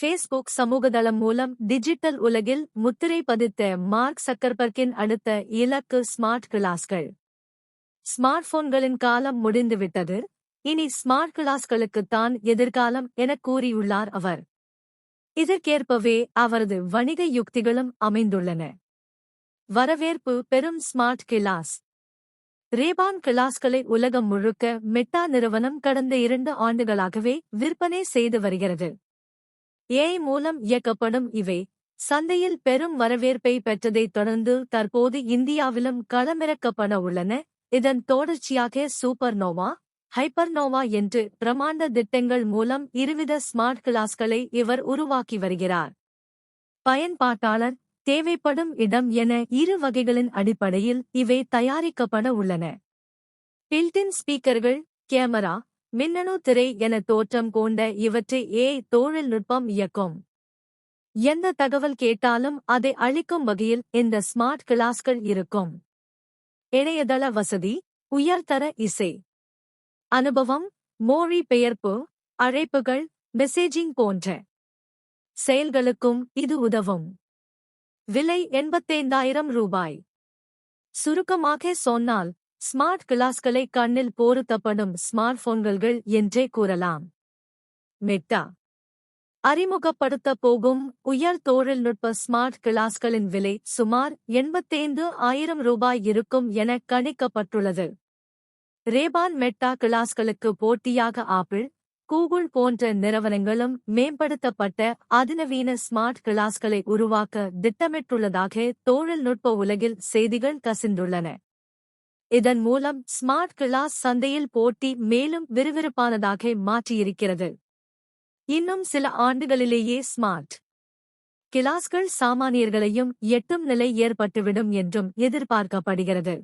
Facebook சமூகதளம் மூலம் digital உலகில் முத்திரை பதித்த மார்க் சக்கர்பர்க்கின் அடுத்த இலக்கு ஸ்மார்ட் கிளாஸ்கள். ஸ்மார்ட் போன்களின் காலம் முடிந்துவிட்டது. இனி ஸ்மார்ட் கிளாஸ்களுக்குத்தான் எதிர்காலம் எனக் கூறியுள்ளார் அவர். இதற்கேற்பவே அவரது வணிக யுக்திகளும் அமைந்துள்ளன. வரவேற்பு பெரும் ஸ்மார்ட் கிளாஸ். ரேபான் கிளாஸ்களை உலகம் முழுக்க மெட்டா நிறுவனம் கடந்த இரண்டு ஆண்டுகளாகவே விற்பனை செய்து வருகிறது. ஏஐ மூலம் இயக்கப்படும் இவை. சந்தையில் பெரும் வரவேற்பை பெற்றதைத் தொடர்ந்து தற்போது இந்தியாவிலும் களமிறக்கப்பட உள்ளன. இதன் தொடர்ச்சியாக சூப்பர் நோவா ஹைப்பர்னோவா என்று பிரமாண்ட திட்டங்கள் மூலம் இருவித ஸ்மார்ட் கிளாஸ்களை இவர் உருவாக்கி வருகிறார். பயன்பாட்டாளர் தேவைப்படும் இடம் என இரு வகைகளின் அடிப்படையில் இவை தயாரிக்கப்பட உள்ளன. பில்டின் ஸ்பீக்கர்கள் கேமரா மின்னணு திரை என தோற்றம் கொண்ட இவற்றை ஏ தொழில்நுட்பம் இயக்கும். எந்த தகவல் கேட்டாலும் அதை அளிக்கும் வகையில் இந்த ஸ்மார்ட் கிளாஸ்கள் இருக்கும். இணையதள வசதி உயர்தர இசை. அனுபவம் மோழி பெயர்ப்பு அழைப்புகள் மெசேஜிங் போன்ற செயல்களுக்கும் இது உதவும். விலை எண்பத்தைந்தாயிரம் ரூபாய். சுருக்கமாக சொன்னால் ஸ்மார்ட் கிளாஸ்களை கண்ணில் போருத்தப்படும் ஸ்மார்ட் போன்கள் என்றே கூறலாம். மெட்டா. அறிமுகப்படுத்தப் போகும் உயர் தொழில்நுட்ப ஸ்மார்ட் கிளாஸ்களின் விலை சுமார் எண்பத்தைந்து ஆயிரம் ரூபாய் இருக்கும் என கணிக்கப்பட்டுள்ளது. ரேபான் மெட்டா கிளாஸ்களுக்கு போட்டியாக ஆப்பிள் கூகுள் போன்ற நிறுவனங்களும் மேம்படுத்தப்பட்ட அதிநவீன ஸ்மார்ட் கிளாஸ்களை உருவாக்க திட்டமிட்டுள்ளதாக தொழில்நுட்ப உலகில் செய்திகள் கசிந்துள்ளன. இதன் மூலம் ஸ்மார்ட் கிளாஸ் சந்தையில் போட்டி மேலும் விறுவிறுப்பானதாக மாற்றியிருக்கிறது. இன்னும் சில ஆண்டுகளிலேயே ஸ்மார்ட் கிளாஸ்கள் சாமானியர்களையும் எட்டும் நிலை ஏற்பட்டுவிடும் என்றும் எதிர்பார்க்கப்படுகிறது.